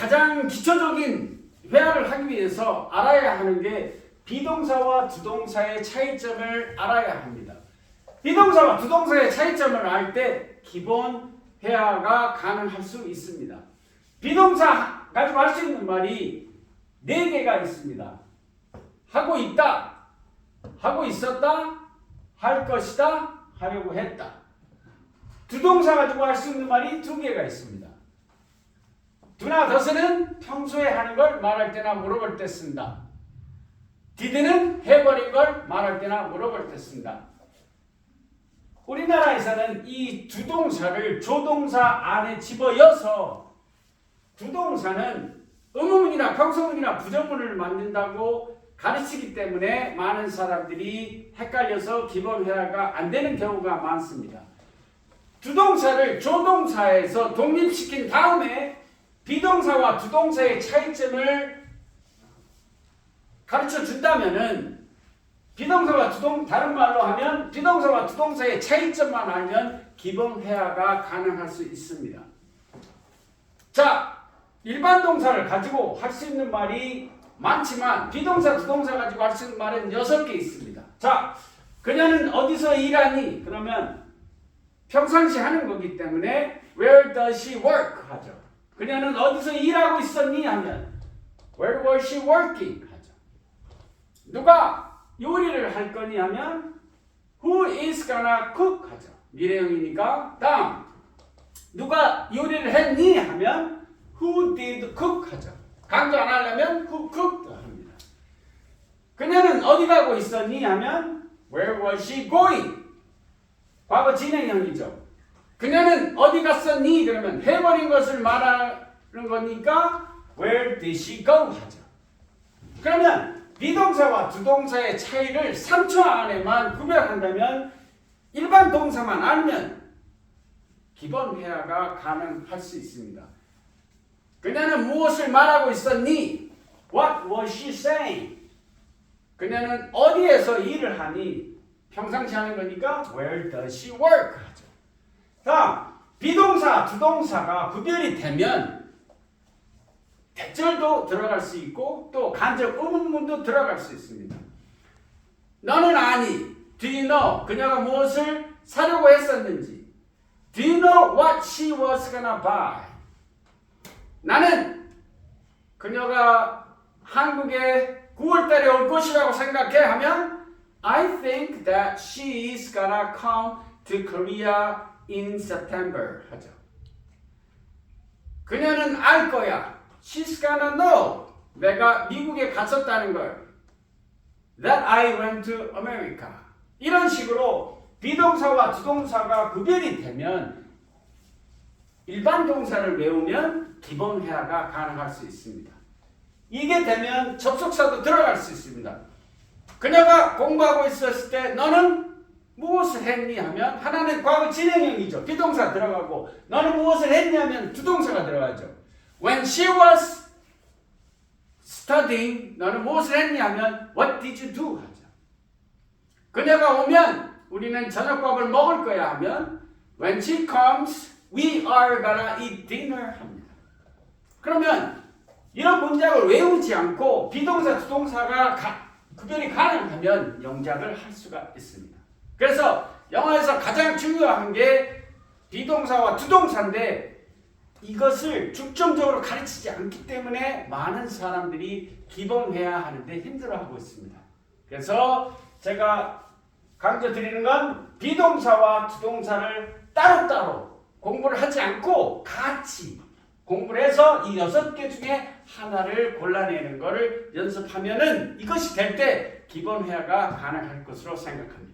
가장 기초적인 회화를 하기 위해서 알아야 하는 게 비동사와 두동사의 차이점을 알아야 합니다. 비동사와 두동사의 차이점을 알 때 기본 회화가 가능할 수 있습니다. 비동사 가지고 할 수 있는 말이 네 개가 있습니다. 하고 있다, 하고 있었다, 할 것이다, 하려고 했다. 두동사 가지고 할 수 있는 말이 두 개가 있습니다. 두나 더스는 평소에 하는 걸 말할 때나 물어볼 때 쓴다. 디드는 해버린 걸 말할 때나 물어볼 때 쓴다. 우리나라에서는 이두 동사를 조동사 안에 집어여서 두 동사는 의문문이나 평소문이나 부정문을 만든다고 가르치기 때문에 많은 사람들이 헷갈려서 기본 회화가 안 되는 경우가 많습니다. 두 동사를 조동사에서 독립시킨 다음에 비동사와 두동사의 차이점을 가르쳐 준다면은 비동사와 두동 다른 말로 하면 비동사와 두동사의 차이점만 알면 기본 회화가 가능할 수 있습니다. 자, 일반 동사를 가지고 할 수 있는 말이 많지만 비동사, 두동사 가지고 할 수 있는 말은 여섯 개 있습니다. 자, 그녀는 어디서 일하니? 그러면 평상시 하는 거기 때문에 Where does she work? 하죠. 그녀는 어디서 일하고 있었니? 하면 Where was she working? 하죠. 누가 요리를 할 거니 하면 Who is gonna cook? 하죠. 미래형이니까 다음 누가 요리를 했니? 하면 Who did cook? 하죠. 강조 안 하려면 Who cooked? 합니다. 그녀는 어디 가고 있었니? 하면 Where was she going? 과거 진행형이죠. 그녀는 어디 갔었니? 그러면 해버린 것을 말하는 거니까 Where did she go? 하죠. 그러면 비동사와 두동사의 차이를 3초 안에만 구별한다면 일반 동사만 알면 기본 회화가 가능할 수 있습니다. 그녀는 무엇을 말하고 있었니? What was she saying? 그녀는 어디에서 일을 하니? 평상시 하는 거니까 Where does she work? 다음 비동사, 두동사가 구별이 되면 대절도 들어갈 수 있고 또 간접 의문문도 들어갈 수 있습니다. 너는 아니. Do you know? 그녀가 무엇을 사려고 했었는지. Do you know what she was gonna buy? 나는 그녀가 한국에 9월달에 올 것이라고 생각해 하면 I think that she is gonna come to Korea in September 하죠. 그녀는 알 거야. She's gonna know. 내가 미국에 갔었다는 걸. That I went to America. 이런 식으로 비동사와 주동사가 구별이 되면 일반 동사를 외우면 기본 회화가 가능할 수 있습니다. 이게 되면 접속사도 들어갈 수 있습니다. 그녀가 공부하고 있었을 때 너는 무엇을 했니 하면 하나는 과거 진행형이죠. 비동사 들어가고 너는 무엇을 했냐면 주동사가 들어가죠. When she was studying 너는 무엇을 했니 하면 what did you do 하죠. 그녀가 오면 우리는 저녁밥을 먹을 거야 하면 when she comes we are gonna eat dinner 합니다. 그러면 이런 문장을 외우지 않고 비동사 주동사가 가, 구별이 가능하면 영작을 할 수가 있습니다. 그래서 영어에서 가장 중요한 게 비동사와 두동사인데 이것을 중점적으로 가르치지 않기 때문에 많은 사람들이 기본 회화하는데 힘들어하고 있습니다. 그래서 제가 강조 드리는 건 비동사와 두동사를 따로따로 공부를 하지 않고 같이 공부를 해서 이 여섯 개 중에 하나를 골라내는 것을 연습하면은 이것이 될 때 기본 회화가 가능할 것으로 생각합니다.